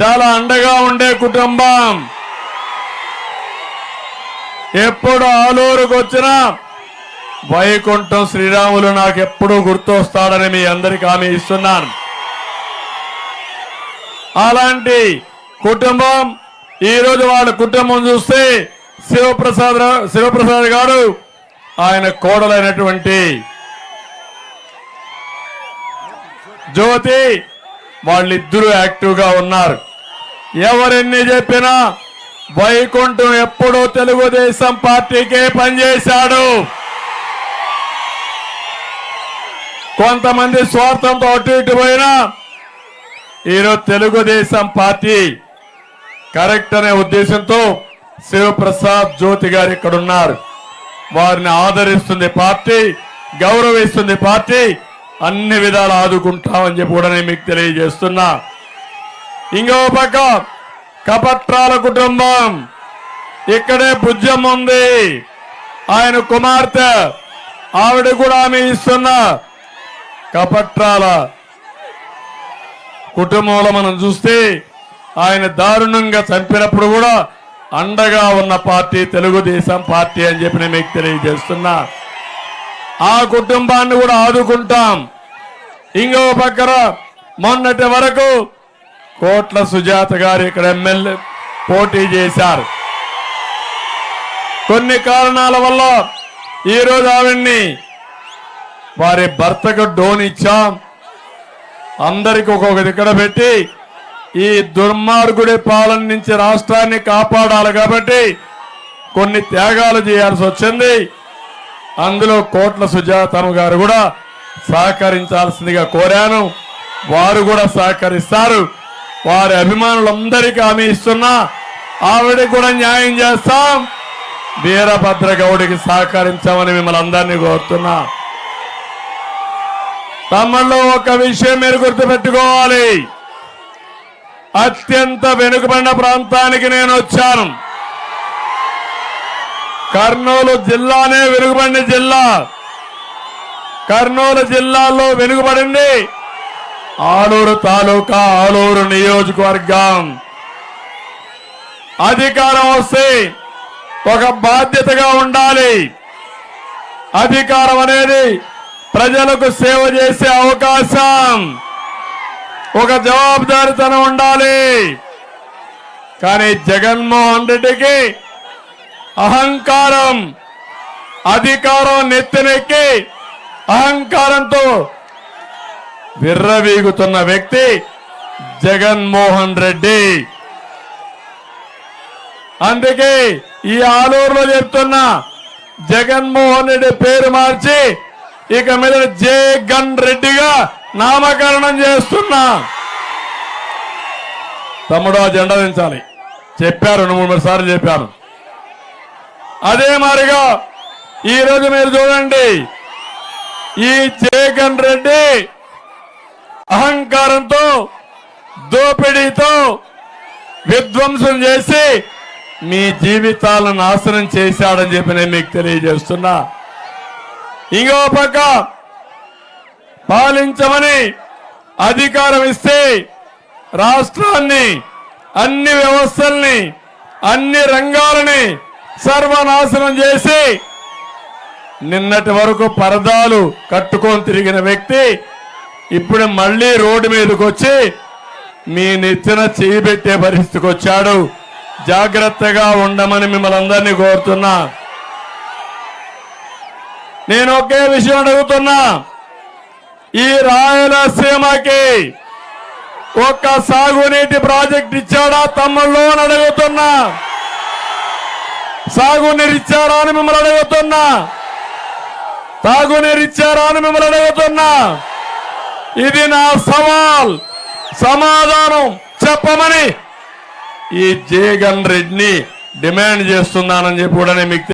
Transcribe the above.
చాలా అండగా ఉండే కుటుంబం. ఎప్పుడు ఆలూరుకు వచ్చినా వైకుంఠం శ్రీరాములు నాకు ఎప్పుడూ గుర్తొస్తాడని మీ అందరికి హామీ ఇస్తున్నాను. అలాంటి కుటుంబం ఈరోజు వాళ్ళ కుటుంబం చూస్తే శివప్రసాద్ శివప్రసాద్ గారు ఆయన కోడలైనటువంటి జ్యోతి వాళ్ళిద్దరూ యాక్టివ్గా ఉన్నారు. ఎవరెన్ని చెప్పినా వైకుంఠం ఎప్పుడూ తెలుగుదేశం పార్టీకే పనిచేశాడు. కొంతమంది స్వార్థంతో అటు ఇటు పోయినా ఈరోజు తెలుగుదేశం పార్టీ కరెక్ట్ అనే ఉద్దేశంతో శివప్రసాద్ జ్యోతి గారు ఇక్కడ ఉన్నారు వారిని ఆదరిస్తుంది పార్టీ గౌరవిస్తుంది పార్టీ అన్ని విధాలు ఆదుకుంటామని చెప్పి కూడా నేను మీకు తెలియజేస్తున్నా. ఇంకో పక్క కపట్రాల కుటుంబం. ఇక్కడే భుజం ఉంది. ఆయన కుమార్తె ఆవిడ కూడా ఆమె ఇస్తున్న కపట్రాల కుటుంబంలో మనం చూస్తే ఆయన దారుణంగా చంపినప్పుడు కూడా అండగా ఉన్న పార్టీ తెలుగుదేశం పార్టీ అని చెప్పి నేను మీకు తెలియజేస్తున్నా. ఆ కుటుంబాన్ని కూడా ఆదుకుంటాం. ఇంకో పక్కన మొన్నటి వరకు కోట్ల సుజాత గారు ఇక్కడ ఎమ్మెల్యే పోటీ చేశారు. కొన్ని కారణాల వల్ల ఈరోజు ఆవిడ్ని వారి భర్తకు డోన్ ఇచ్చాం. అందరికి ఒక్కొక్క దగ్గర పెట్టి ఈ దుర్మార్గుడి పాలన నుంచి రాష్ట్రాన్ని కాపాడాలి కాబట్టి కొన్ని త్యాగాలు చేయాల్సి వచ్చింది. అందులో కోట్ల సుజాతమ్మ గారు కూడా సహకరించాల్సిందిగా కోరాను. వారు కూడా సహకరిస్తారు. వారి అభిమానులందరికీ హామీ ఇస్తున్నా. ఆవిడకి కూడా న్యాయం చేస్తాం. వీరభద్ర గౌడికి సహకరించామని మిమ్మల్ని అందరినీ కోరుతున్నా. తమలో ఒక విషయం మీరు గుర్తుపెట్టుకోవాలి. అత్యంత వెనుకబడిన ప్రాంతానికి నేను వచ్చాను. కర్నూలు జిల్లానే వెనుకబడిన జిల్లా. కర్నూలు జిల్లాలో వెనుకబడింది. ఆలూరు తాలూకా ఆలూరు నియోజకవర్గం. అధికారం వస్తే ఒక బాధ్యతగా ఉండాలి. అధికారం అనేది ప్రజలకు సేవ చేసే అవకాశం. ఒక జవాబుదారితనం ఉండాలి. కానీ జగన్మోహన్ రెడ్డికి అహంకారం అధికారం నెత్తినెక్కి అహంకారంతో విర్రవీగుతున్న వ్యక్తి జగన్మోహన్ రెడ్డి. అందుకే ఈ ఆలూరులో చెప్తున్నా జగన్మోహన్ రెడ్డి పేరు మార్చి ఇక మీద జగన్ రెడ్డిగా నామకరణం చేస్తున్నా. తమ్ముడు ఆ జెండా దించాలి. చెప్పారు రెండు మూడు సార్లు చెప్పాను. అదే మారిగా ఈ రోజు మీరు చూడండి ఈ జగన్ రెడ్డి అహంకారంతో దోపిడీతో విధ్వంసం చేసి మీ జీవితాలను నాశనం చేశాడని చెప్పి నేను మీకు తెలియజేస్తున్నా. ఇంకో పక్క పాలించమని అధికారం ఇస్తే రాష్ట్రాన్ని అన్ని వ్యవస్థల్ని అన్ని రంగాలని సర్వనాశనం చేసి నిన్నటి వరకు పరదాలు కట్టుకొని తిరిగిన వ్యక్తి ఇప్పుడు మళ్ళీ రోడ్డు మీదకి వచ్చి మీ నెత్తిన చేయి పెట్టే పరిస్థితికి వచ్చాడు. జాగ్రత్తగా ఉండమని మిమ్మల్ని అందరినీ కోరుతున్నా. నేను ఒకే విషయం అడుగుతున్నా. ఈ రాయలసీమకి ఒక్క సాగునీటి ప్రాజెక్ట్ ఇచ్చాడా తమ్ముళ్ళు అని అడుగుతున్నా. సాగునీరు ఇచ్చాడా అని మిమ్మల్ని అడుగుతున్నా. తాగునీరు ఇచ్చారా అని మిమ్మల్ని అడుగుతున్నా. ఇది నా సవాల్. సమాధానం చెప్పమని ఈ జగన్ రెడ్డిని డిమాండ్ చేస్తున్నానని చెప్పి కూడా మీకు